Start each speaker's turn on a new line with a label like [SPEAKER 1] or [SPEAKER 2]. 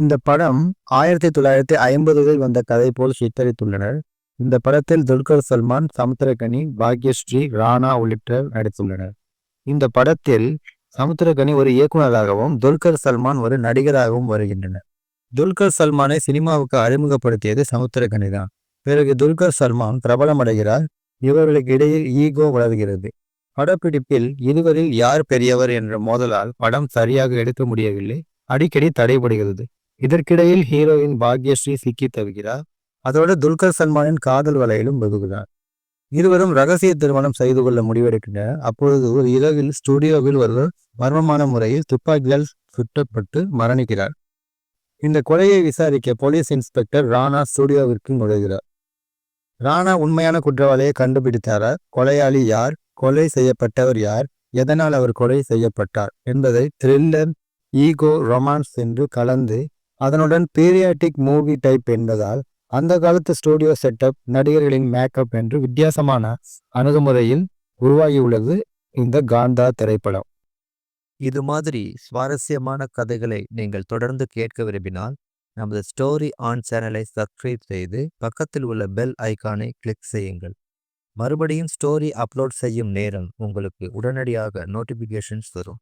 [SPEAKER 1] இந்த படம் ஆயிரத்தி தொள்ளாயிரத்தி ஐம்பதுகளில் வந்த கதை போல் சித்தரித்துள்ளனர். இந்த படத்தில் துல்கர் சல்மான் சமுத்திரகனி பாக்யஸ்ரீ ராணா உள்ளிட்டோர் நடித்துள்ளனர். இந்த படத்தில் சமுத்திரகனி ஒரு இயக்குநராகவும் துல்கர் சல்மான் ஒரு நடிகராகவும் வருகின்றனர். துல்கர் சல்மானை சினிமாவுக்கு அறிமுகப்படுத்தியது சமுத்திரகனி தான். பிறகு துல்கர் சல்மான் பிரபலமடைகிறார். இவர்களுக்கு இடையில் ஈகோ வளர்கிறது. படப்பிடிப்பில் இருவரில் யார் பெரியவர் என்ற மோதலால் படம் சரியாக எடுக்க முடியவில்லை. அடிக்கடி தடைபடுகிறது. இதற்கிடையில் ஹீரோயின் பாக்யஸ்ரீ சிக்கி தவிக்கிறார். அதோடு துல்கர் சல்மானின் காதல் வலையிலும் வெகுகிறார் இருவரும் ரகசிய திருமணம் செய்து கொள்ள முடிவெடுக்கின்றனர். அப்பொழுது ஒரு இரவில் ஸ்டுடியோவில் ஒருவர் மர்மமான முறையில் துப்பாக்கியால் சுட்டப்பட்டு மரணிக்கிறார். இந்த கொலையை விசாரிக்க போலீஸ் இன்ஸ்பெக்டர் ராணா ஸ்டுடியோவிற்கு நுழைகிறார். ராணா உண்மையான குற்றவாளியை கண்டுபிடித்தாரா? கொலையாளி யார்? கொலை செய்யப்பட்டவர் யார்? எதனால் அவர் கொலை செய்யப்பட்டார்? என்பதை த்ரில்லர் ஈகோ ரொமான்ஸ் என்று கலந்து அதனுடன் பீரியாட்டிக் மூவி டைப் என்பதால் அந்த காலத்து ஸ்டூடியோ செட்டப் நடிகர்களின் மேக்கப் என்று வித்தியாசமான அணுகுமுறையில் உருவாகியுள்ளது இந்த காந்தா திரைப்படம்.
[SPEAKER 2] இது மாதிரி சுவாரஸ்யமான கதைகளை நீங்கள் தொடர்ந்து கேட்க விரும்பினால் நமது ஸ்டோரி ஆன் சேனலை சப்ஸ்கிரைப் செய்து பக்கத்தில் உள்ள பெல் ஐக்கானை கிளிக் செய்யுங்கள். மறுபடியும் ஸ்டோரி அப்லோட் செய்யும் நேரம் உங்களுக்கு உடனடியாக நோட்டிஃபிகேஷன்ஸ் வரும்.